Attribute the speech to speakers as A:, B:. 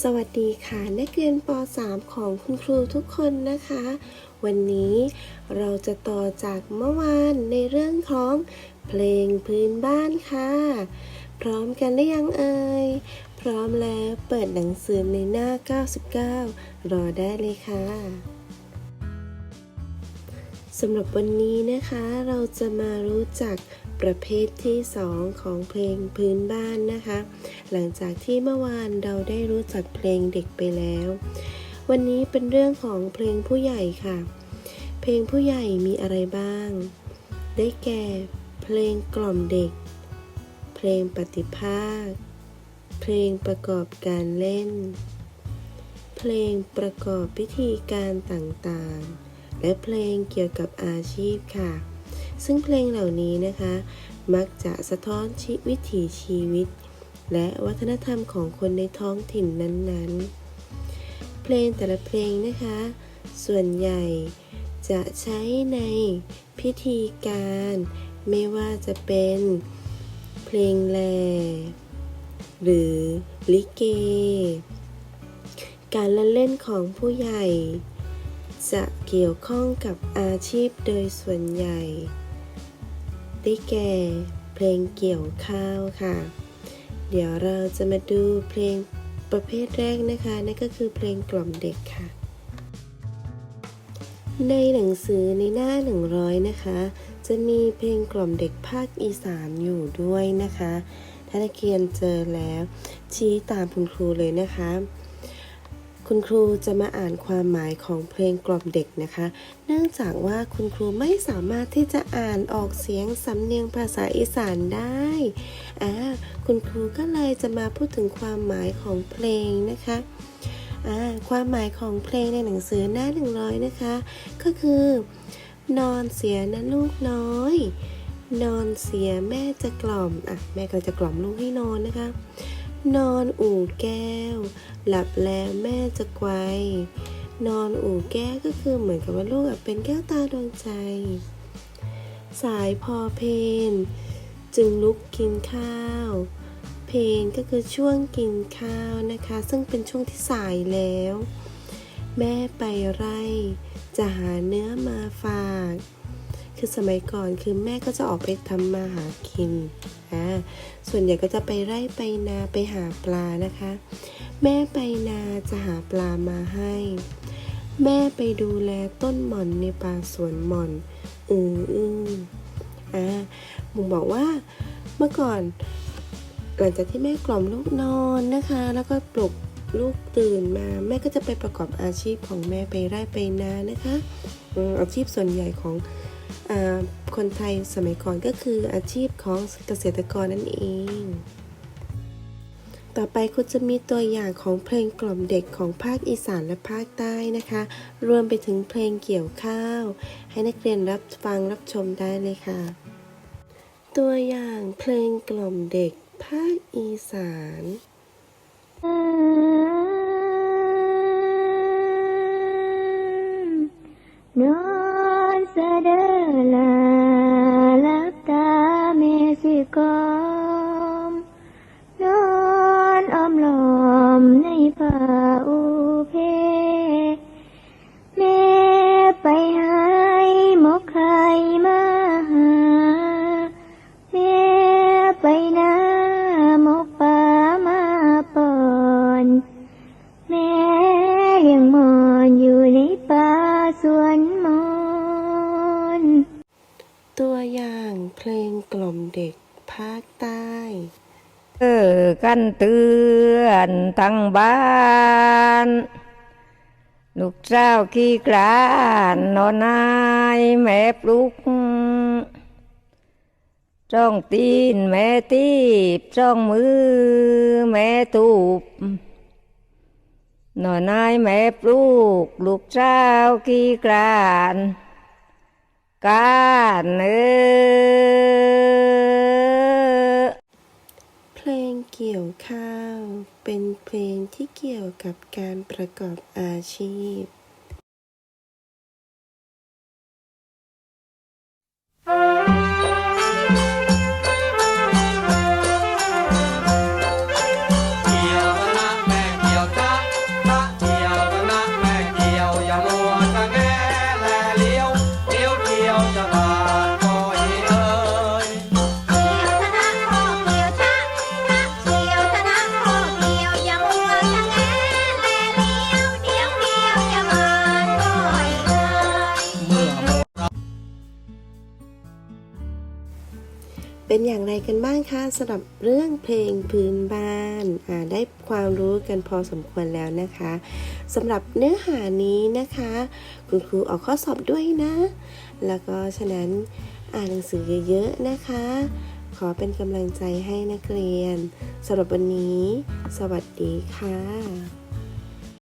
A: สวัสดีค่ะนักเรียนป .3 ของคุณครูทุกคนนะคะ วันนี้เราจะต่อจากเมื่อวานในเรื่องของเพลงพื้นบ้านค่ะ พร้อมกันได้ยังเอ่ย พร้อมแล้วเปิดหนังสือในหน้า 99 รอได้เลยค่ะสำหรับวันนี้นะคะเราจะมารู้จัก ประเภทที่ 2 ของเพลงพื้นบ้านนะคะ หลังจากที่เมื่อวานเราได้รู้จักเพลงเด็กไปแล้ว วันนี้เป็นเรื่องของเพลงผู้ใหญ่ค่ะ เพลงผู้ใหญ่มีอะไรบ้าง ได้แก่ เพลงกล่อมเด็ก เพลงปฏิภาค เพลงประกอบการเล่น เพลงประกอบพิธีการต่างๆ และเพลงเกี่ยวกับอาชีพค่ะ ซึ่งเพลงเหล่านี้นะคะ มักจะสะท้อนชีวิถีชีวิต และวัฒนธรรมของคนในท้องถิ่นนั้นๆ เพลงแต่ละเพลงนะคะ ส่วนใหญ่จะใช้ในพิธีการ ไม่ว่าจะเป็นเพลงแล หรือลิเก การละเล่นของผู้ใหญ่ จะเกี่ยวข้องกับอาชีพโดยส่วนใหญ่ ได้แก่ เพลงเกี่ยวข้าวค่ะ เดี๋ยวเราจะมาดูเพลงประเภทแรกนะคะนั่นก็คือเพลงกล่อมเด็กค่ะ ในหนังสือในหน้า 100 นะคะ จะมีเพลงกล่อมเด็กภาคอีสานอยู่ด้วยนะคะ ถ้านักเรียนเจอแล้ว ชี้ตามคุณครูเลยนะคะ คุณครูจะมาอ่านความหมายของเพลงกล่อมเด็กนะคะ เนื่องจากว่าคุณครูไม่สามารถที่จะอ่านออกเสียงสำเนียงภาษาอีสานได้อ่าคุณครูก็เลยจะมาพูดถึงความหมายของเพลงนะคะอ่าความหมายของเพลงในหนังสือหน้า 100 นะคะ ก็คือ นอนเสียนะลูกน้อย นอนเสียแม่จะกล่อมอะแม่ก็จะกล่อมลูกให้นอนนะคะ นอนอู่แก้ว หลับแล้วแม่จะไกวนอนอู่แก้วก็คือเหมือนกับว่าลูกเป็นแก้วตาดวงใจ สายพอเพนจึงลุกกินข้าว เพนก็คือช่วงกินข้าวนะคะ ซึ่งเป็นช่วงที่สายแล้ว แม่ไปไร่จะหาเนื้อมาฝาก คือสมัยก่อนคือแม่ก็จะออกไปทำมาหากินอ่าส่วนใหญ่ก็จะไปไร่ไปนาไปหาปลานะคะ แม่ไปนาจะหาปลามาให้ แม่ไปดูแลต้นหม่อนในป่าสวนหม่อนอืออืออ่าบุ๋มบอกว่าเมื่อก่อน หลังจากที่แม่กล่อมลูกนอนนะคะ แล้วก็ปลุกลูกตื่นมาแม่ก็จะไปประกอบอาชีพของแม่ไปไร่ไปนานะคะอาชีพส่วนใหญ่ของ คนไทยสมัยก่อนก็คืออาชีพของเกษตรกรนั่นเอง ต่อไปคุณจะมีตัวอย่างของเพลงกล่อมเด็กของภาคอีสานและภาคใต้นะคะ รวมไปถึงเพลงเกี่ยวข้าว ให้นักเรียนรับฟังรับชมได้เลยค่ะ ตัวอย่างเพลงกล่อมเด็กภาคอีสาน
B: อย่าง
A: เพลงกล่อมเด็กภาคใต้
C: เออกันเตือนทั้งบ้าน ลูกเจ้าขี้กลานนอนนายแม่ปลุกจ้องตีนแม่ตีบจ้องมือแม่ตูบนอนนายแม่ปลูก ลูกเจ้าขี้กลาน การเออ
A: เพลงเกี่ยวข้าว เป็นเพลงที่เกี่ยวกับการประกอบอาชีพ เป็นอย่างไรกันบ้างคะสำหรับเรื่องเพลงพื้นบ้านอ่าได้ความรู้กันพอสมควรแล้วนะคะสำหรับเนื้อหานี้นะคะ คุณครูออกข้อสอบด้วยนะ แล้วก็ฉะนั้นอ่านหนังสือเยอะๆนะคะ ขอเป็นกำลังใจให้นักเรียนสำหรับวันนี้ สวัสดีค่ะ